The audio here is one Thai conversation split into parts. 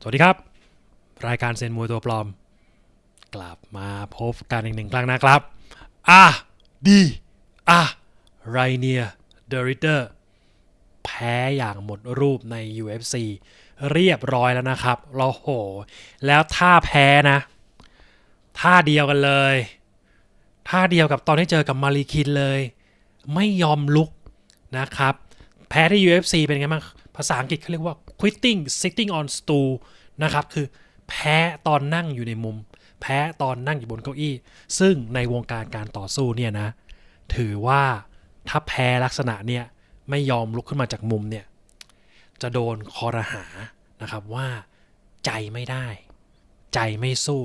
สวัสดีครับ รายการเซนมวยตัวปลอม กลับมาพบกันอีกหนึ่งครั้งนะครับอะดีอะไรเนียเดริเตอร์แพ้อย่างหมดรูปใน UFC เรียบร้อยแล้วนะครับเราโห แล้วท่าแพ้นะท่าเดียวกันเลยท่าเดียวกับตอนที่เจอกับมารีคินเลย ไม่ยอมลุกนะครับ แพ้ที่ UFC เป็นไงบ้างภาษาอังกฤษเขาเรียกว่า quitting sitting on stool นะครับ คือแพ้ตอนนั่งอยู่ในมุม แพ้ตอนนั่งอยู่บนเก้าอี้ ซึ่งในวงการการต่อสู้เนี่ยนะ ถือว่าถ้าแพ้ลักษณะเนี่ยไม่ยอมลุกขึ้นมาจากมุมเนี่ย จะโดนคอรหานะครับว่าใจไม่ได้ ใจไม่สู้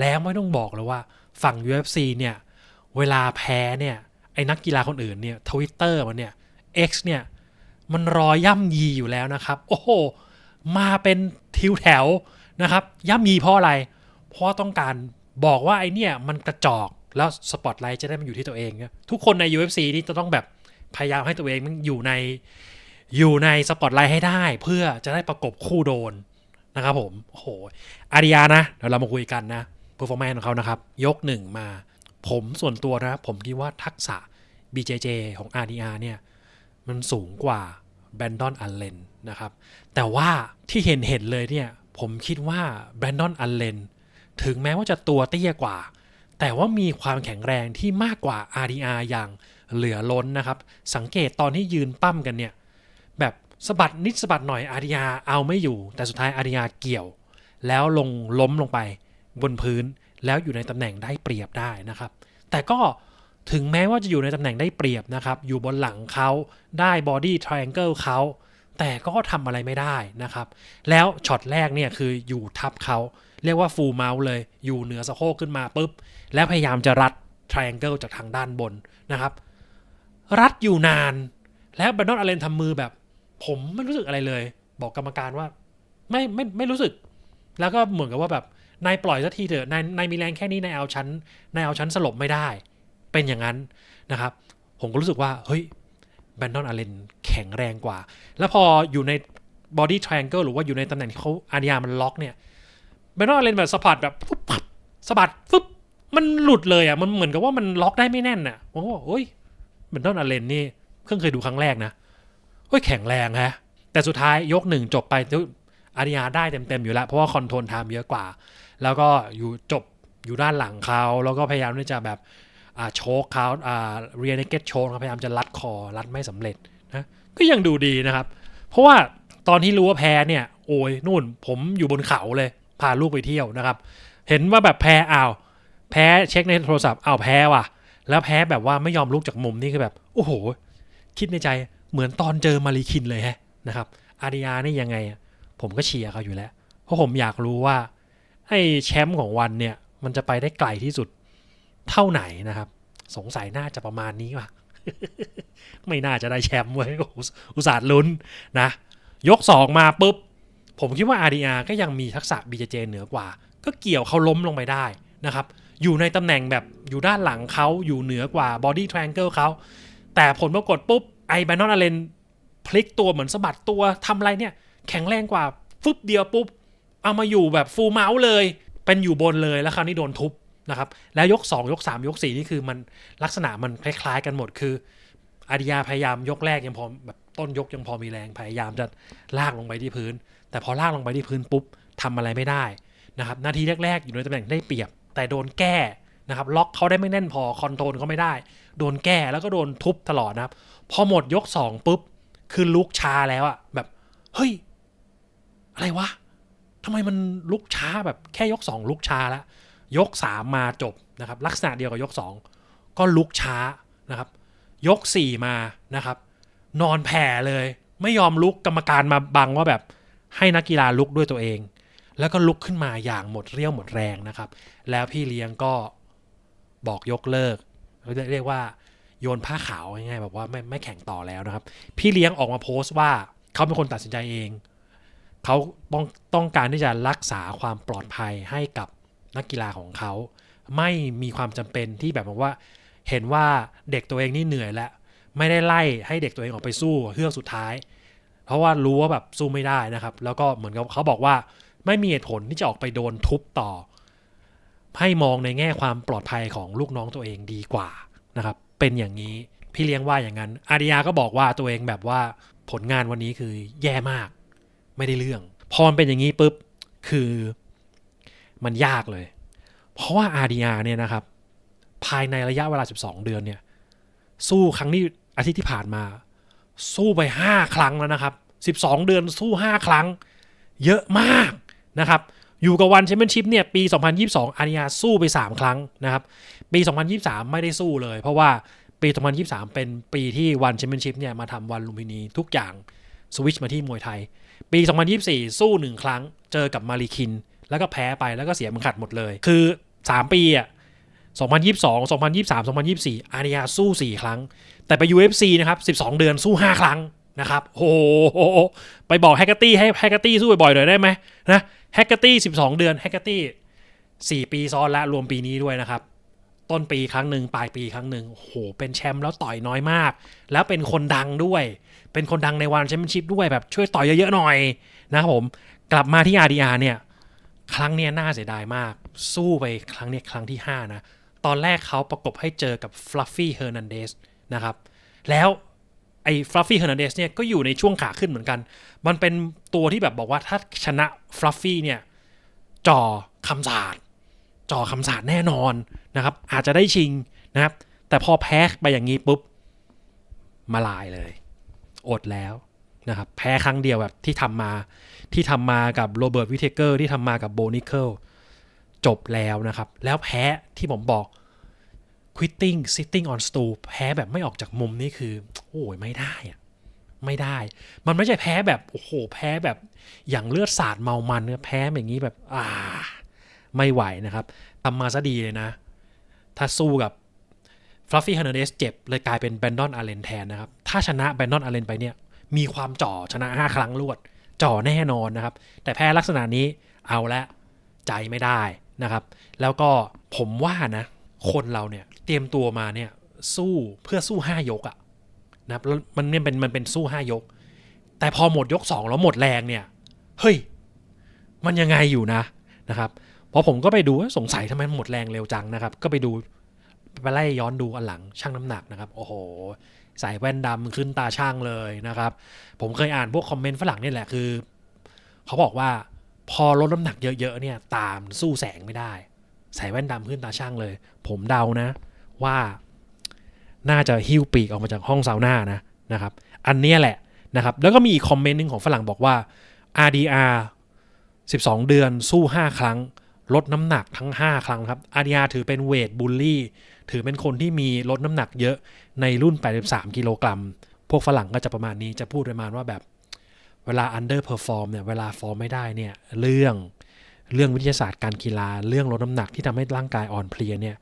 แล้วไม่ต้องบอกเลยว่าฝั่ง UFC เนี่ย เวลาแพ้เนี่ย ไอ้นักกีฬาคนอื่นเนี่ยทวิตเตอร์มันเนี่ย X เนี่ย มันรอย่ำยีอยู่แล้วนะครับ โอ้โห มาเป็นทิวแถวนะครับ ย่ำยีเพราะอะไร เพราะต้องการบอกว่าไอเนี่ยมันกระจอกแล้วสปอตไลท์จะได้มาอยู่ที่ตัวเองนะทุกคนใน UFC นี่จะต้องแบบพยายามให้ตัวเองมันอยู่ในอยู่ในสปอตไลท์ให้ได้ เพื่อจะได้ประกบคู่โดนนะครับผมโอ้โหอาริยานะเดี๋ยวเรามาคุยกันนะเพอร์ฟอร์แมนของเขานะครับ ยกหนึ่งมา ผมส่วนตัวนะ ผมคิดว่าทักษะ BJJ ของ RDR เนี่ย มันสูงกว่าแบรนดอนอัลเลนนะครับ แต่ว่าที่เห็นเห็นเลยเนี่ย ผมคิดว่าแบรนดอนอัลเลนถึงแม้ว่าจะตัวเตี้ยกว่า แต่ว่ามีความแข็งแรงที่มากกว่า RDR อย่างเหลือล้นนะครับ สังเกตตอนที่ยืนปั้มกันเนี่ย แบบสะบัดนิดสะบัดหน่อย RDR เอาไม่อยู่ แต่สุดท้าย RDR เกี่ยว แล้วลงล้มลงไปบนพื้นแล้วอยู่ในตำแหน่งได้เปรียบได้นะครับ แต่ก็ ถึงแม้ว่าจะอยู่ในตำแหน่งได้เปรียบนะครับ อยู่บนหลังเขาได้บอดี้ทริแองเกิลเขาแต่ก็ทำอะไรไม่ได้นะครับ แล้วช็อตแรกเนี่ยคืออยู่ทับเขาเรียกว่าฟูลเมาส์เลย อยู่เหนือสะโพกขึ้นมาปุ๊บ แล้วพยายามจะรัดทริแองเกิลจากทางด้านบนนะครับ รัดอยู่นาน แล้วแบรนดอนอเลนทำมือแบบ ผมไม่รู้สึกอะไรเลย บอกกรรมการว่า ไม่ไม่ไม่รู้สึก แล้วก็เหมือนกับว่าแบบนายปล่อยสักทีเถอะนายนายมีแรงแค่นี้นายเอาชั้นนายเอาชั้นสลบไม่ได้ เป็นอย่างนั้นนะครับ ผมก็รู้สึกว่าเฮ้ยแบนดอนอาเลนแข็งแรงกว่า แล้วพออยู่ในบอดี้ทริแองเกิลหรือว่าอยู่ในตำแหน่งที่เขาอาญามันล็อกเนี่ยแบนดอนอาเลนแบบสะบัดแบบปุ๊บปับสะบัดปุ๊บมันหลุดเลยอะมันเหมือนกับว่ามันล็อกได้ไม่แน่นอะผมก็บอกเฮ้ยแบนดอนอาเลนนี่เพิ่งเคยดูครั้งแรกนะเฮ้ยแข็งแรงฮะแต่สุดท้ายยกหนึ่งจบไปอาริยาได้เต็มๆอยู่แล้ว เพราะว่าคอนโทรลไทม์เยอะกว่า แล้วก็อยู่จบอยู่ด้านหลังเขาแล้วก็พยายามที่จะแบบ โชกเขาเรียนเกตโชกพยายามจะรัดคอรัดไม่สำเร็จนะก็ยังดูดีนะครับ เพราะว่าตอนที่รู้ว่าแพ้เนี่ยโอ้ยนู่นผมอยู่บนเขาเลยพาลูกไปเที่ยวนะครับ เห็นว่าแบบแพ้อ้าวแพ้เช็คในโทรศัพท์อ้าวแพ้ว่ะ แล้วแพ้แบบว่าไม่ยอมลุกจากมุมนี่คือแบบโอ้โห คิดในใจเหมือนตอนเจอมารีคินเลยฮะนะครับ อาริยานี่ยังไง ผมก็เชียร์เขาอยู่แล้ว เพราะผมอยากรู้ว่าไอ้แชมป์ของวันเนี่ย มันจะไปได้ไกลที่สุด เท่าไหนนะครับ สงสัยน่าจะประมาณนี้ว่ะ ไม่น่าจะได้แชมป์เว้ยอุตส่าห์ลุ้นนะ ยก 2 มาปุ๊บ ผมคิดว่า RDR ก็ยังมีทักษะ BJJ เหนือกว่า ก็เกี่ยวเขาล้มลงไปได้นะครับ อยู่ในตำแหน่งแบบอยู่ด้านหลังเขาอยู่เหนือกว่า Body Triangle เขา แต่ผลปรากฏปุ๊บไอแบนนอนอเลนพลิกตัวเหมือนสะบัดตัวทำอะไรเนี่ย แข็งแรงกว่าฟึบเดียวปุ๊บเอามาอยู่แบบฟูลเมาส์เลย เป็นอยู่บนเลยแล้วคราวนี้โดนทุบ นะครับ แล้วยก 2 ยก 3 ยก 4 นี่คือมันลักษณะมันคล้ายๆกันหมดคืออาริยาพยายามยกแรกยังพอแบบต้นยกยังพอมีแรงพยายามจะลากลงไปที่พื้น แต่พอลากลงไปที่พื้นปุ๊บทำอะไรไม่ได้นะครับนาทีแรกๆอยู่ในตำแหน่งได้เปรียบ แต่โดนแก้นะครับล็อกเขาได้ไม่แน่นพอคอนโทรลเขาไม่ได้ โดนแก้แล้วก็โดนทุบตลอดนะครับ พอหมดยก 2 ปุ๊บ คือลุกช้าแล้วอะแบบ เฮ้ย อะไรวะทำไมมันลุกช้าแบบแค่ยก 2 ลุกช้าแล้ว ยก 3 มาจบนะครับลักษณะเดียวกับยก 2 ก็ลุกช้านะครับ ยก 4 มานะครับ นอนแผ่เลย ไม่ยอมลุกกรรมการมาบังว่าแบบให้นักกีฬาลุกด้วยตัวเอง แล้วก็ลุกขึ้นมาอย่างหมดเรี่ยวหมดแรงนะครับ แล้วพี่เลี้ยงก็บอกยกเลิกเรียกว่าโยนผ้าขาวง่ายๆแบบว่าไม่ไม่แข่งต่อแล้วนะครับ พี่เลี้ยงออกมาโพสต์ว่าเขาเป็นคนตัดสินใจเอง เขาต้องต้องการที่จะรักษาความปลอดภัยให้กับ นักกีฬาของเขา ไม่มีความจำเป็นที่แบบว่า เห็นว่าเด็กตัวเองนี่เหนื่อยแล้ว ไม่ได้ไล่ให้เด็กตัวเองออกไปสู้เฮือกสุดท้าย เพราะว่ารู้ว่าแบบสู้ไม่ได้นะครับ แล้วก็เหมือนกับเขาบอกว่าไม่มีเหตุผลที่จะออกไปโดนทุบต่อ ให้มองในแง่ความปลอดภัยของลูกน้องตัวเองดีกว่านะครับ เป็นอย่างนี้พี่เลี้ยงว่าอย่างนั้น อาริยาก็บอกว่าตัวเองแบบว่าผลงานวันนี้คือแย่มาก ไม่ได้เรื่องพอมเป็นอย่างนี้ปุ๊บ คือ มันยากเลย เพราะว่าอาริยาเนี่ยนะครับ ภายในระยะเวลา 12 เดือนเนี่ย สู้ครั้งนี้อาทิตย์ที่ผ่านมา สู้ไป 5 ครั้งแล้วนะครับ 12 เดือนสู้ 5 ครั้ง เยอะมากนะครับ อยู่กับวันแชมเปี้ยนชิพเนี่ยปี 2022อาริยาสู้ไป 3 ครั้งนะครับ ปี 2023 ไม่ได้สู้เลย เพราะว่าปี 2023 เป็นปีที่วันแชมเปี้ยนชิพเนี่ยมาทำวันลุมพินีทุกอย่างสวิชมาที่มวยไทย ปี 2024 สู้ 1 ครั้ง เจอกับมาริคิน แล้วก็แพ้ไปแล้วก็เสียเมือขัดหมดเลย คือ 3 ปีอะ2022 2023 2024 อาริยาสู้ 4 ครั้ง แต่ไป UFC นะครับ 12 เดือนสู้ 5 ครั้งนะครับโอ้โหไปบอกแฮกเกอร์ตี้ให้แฮกเกอร์ตี้สู้บ่อยๆหน่อยได้ไหมนะแฮกเกอร์ตี้ 12 เดือนแฮกเกอร์ตี้4 ปีซ้อนและรวมปีนี้ด้วยนะครับ ต้นปีครั้งหนึ่งปลายปีครั้งหนึ่งโหเป็นแชมป์แล้วต่อยน้อยมาก แล้วเป็นคนดังด้วย เป็นคนดังในวันแชมเปี้ยนชิพด้วยแบบช่วยต่อยเยอะๆหน่อยนะครับผม กลับมาที่ RDR เนี่ย ครั้งเนี้ยน่าเสียดายมาก สู้ไปครั้งเนี้ยครั้งที่ 5 นะ ตอนแรกเขาประกบให้เจอกับฟลัฟฟี่เฮอร์นันเดสนะครับ แล้วไอ้ฟลัฟฟี่เฮอร์นันเดสเนี่ยก็อยู่ในช่วงขาขึ้นเหมือนกัน มันเป็นตัวที่แบบบอกว่าถ้าชนะฟลัฟฟี่เนี่ยจ่อคำสาดจ่อคำสาดแน่นอนนะครับ อาจจะได้ชิงนะครับ แต่พอแพ้ไปอย่างนี้ปุ๊บ มาลายเลย อดแล้วนะครับ แพ้ครั้งเดียวแบบที่ทำมา ที่ทำมากับโรเบิร์ตวิเทเกอร์ที่ทำมากับโบนิเคิลจบแล้วนะครับ แล้วแพ้ที่ผมบอก quitting sitting on stool แพ้แบบไม่ออกจากมุมนี่คือ โอ้ยไม่ได้อะไม่ได้ มันไม่ใช่แพ้แบบโอ้โหแพ้แบบอย่างเลือดสาดเมามันเนี่ยแพ้แบบนี้แบบอ่า ไม่ไหวนะครับทำมาซะดีเลยนะ ถ้าสู้กับฟลัฟฟี่ฮ r นเดสเจ็บ เลยกลายเป็นแบนดอนอาเลนแทนนะครับ ถ้าชนะแบนดอนอาเลนไปเนี่ย มีความจ่อชนะ 5 ครั้งรวด จ่อแน่นอนนะครับ แต่แพ้ลักษณะนี้เอาละใจไม่ได้นะครับ แล้วก็ผมว่านะ คนเราเนี่ยเตรียมตัวมาเนี่ยสู้เพื่อสู้5ยกอะนะครับแล้วมันเนี่ยเป็นมันเป็นสู้5ยก แต่พอหมดยก2แล้วหมดแรงเนี่ยเฮ้ยมันยังไงอยู่นะนะครับพอผมก็ไปดูสงสัยทำไมหมดแรงเร็วจังนะครับ ก็ไปดูไปไล่ย้อนดูอันหลังช่างน้ำหนักนะครับ โอ้โห ใส่แว่นดำขึ้นตาช่างเลยนะครับ ผมเคยอ่านพวกคอมเมนต์ฝรั่งนี่แหละคือ เขาบอกว่าพอลดน้ำหนักเยอะๆเนี่ย ตามสู้แสงไม่ได้ ใส่แว่นดำขึ้นตาช่างเลย ผมเดานะ ว่าน่าจะหิ้วปีกออกมาจากห้องซาวน่านะนะครับ อันเนี้ยแหละนะครับ แล้วก็มีอีกคอมเมนต์หนึ่งของฝรั่งบอกว่า RDR 12 เดือนสู้ 5 ครั้ง ลดน้ำหนักทั้ง 5 ครั้งครับ RDR ถือเป็นเวทบูลลี่ ถือเป็นคนที่มีลดน้ำหนักเยอะในรุ่น 83 กิโลกรัม พวกฝรั่งก็จะประมาณนี้จะพูดประมาณว่าแบบเวลา underperform เนี่ยเวลาฟอร์มไม่ได้เนี่ยเรื่องเรื่องวิทยาศาสตร์การกีฬาเรื่องลดน้ำหนักที่ทำให้ร่างกายอ่อนเพลียเนี่ย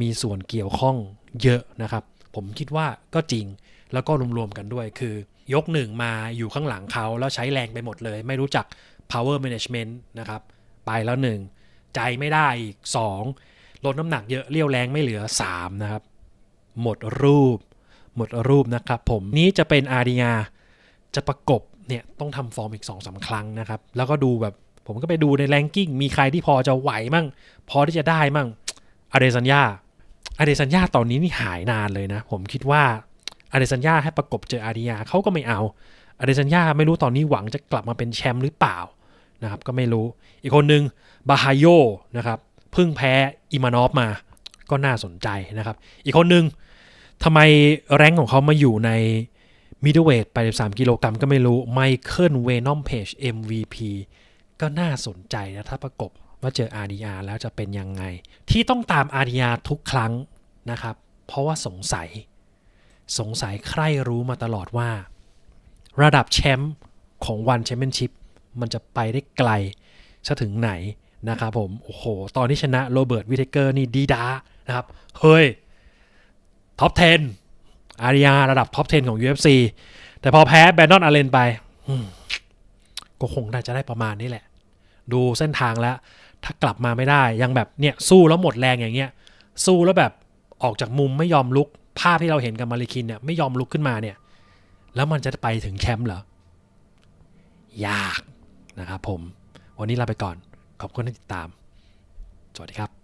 มีส่วนเกี่ยวข้องเยอะนะครับ ผมคิดว่าก็จริงแล้วก็รวมๆกันด้วยคือยกหนึ่งมาอยู่ข้างหลังเขาแล้วใช้แรงไปหมดเลย ไม่รู้จัก power management นะครับ ไปแล้วหนึ่งใจไม่ได้อีก2 ลดน้ำหนักเยอะเรี่ยวแรงไม่เหลือ 3 นะครับ หมดรูป หมดรูปนะครับผมนี้จะเป็นอาริยาจะประกบเนี่ยต้องทำฟอร์มอีก2อสาครั้งนะครับ แล้วก็ดูแบบผมก็ไปดูในแรงกิ้ง มีใครที่พอจะไหวมั่ง พอที่จะได้มั่งอาเดซันยาอาเดซันยาตอนนี้นี่หายนานเลยนะ ผมคิดว่าอาเดซันยาให้ประกบเจออาริยาเขาก็ไม่เอาอาเดซันยาไม่รู้ตอนนี้หวังจะกลับมาเป็นแชมป์หรือเปล่านะครับก็ไม่รู้ อีกคนหนึ่งบาฮาโยนะครับ เพิ่งแพ้อิมานอฟมาก็น่าสนใจนะครับ อีกคนหนึ่งทำไมแรงของเขามาอยู่ในมิดเดิลเวทไป3กิโลกรัมก็ไม่รู้ไมเคิลเวนอมเพจ MVP ก็น่าสนใจนะ ถ้าประกบว่าเจอ RDR แล้วจะเป็นยังไง ที่ต้องตาม RDR ทุกครั้งนะครับ เพราะว่าสงสัย สงสัยใครรู้มาตลอดว่า ระดับแชมป์ของวันแชมเปี้ยนชิพมันจะไปได้ไกลซะถึงไหน นะครับผม โอ้โห ตอนที่ชนะโรเบิร์ตวิเทเกอร์นี่ดีดานะครับ เฮ้ย ท็อป 10 อาริยาระดับท็อป 10 ของ UFC แต่พอแพ้แบนดอนอาเลนไปก็คงน่าจะได้ประมาณนี้แหละ ดูเส้นทางแล้ว ถ้ากลับมาไม่ได้ยังแบบเนี่ย สู้แล้วหมดแรงอย่างเงี้ย สู้แล้วแบบออกจากมุมไม่ยอมลุก ภาพที่เราเห็นกับมาริคินเนี่ยไม่ยอมลุกขึ้นมาเนี่ย แล้วมันจะไปถึงแชมป์เหรอ ยากนะครับผม วันนี้ลาไปก่อน ขอบคุณที่ติดตาม สวัสดีครับ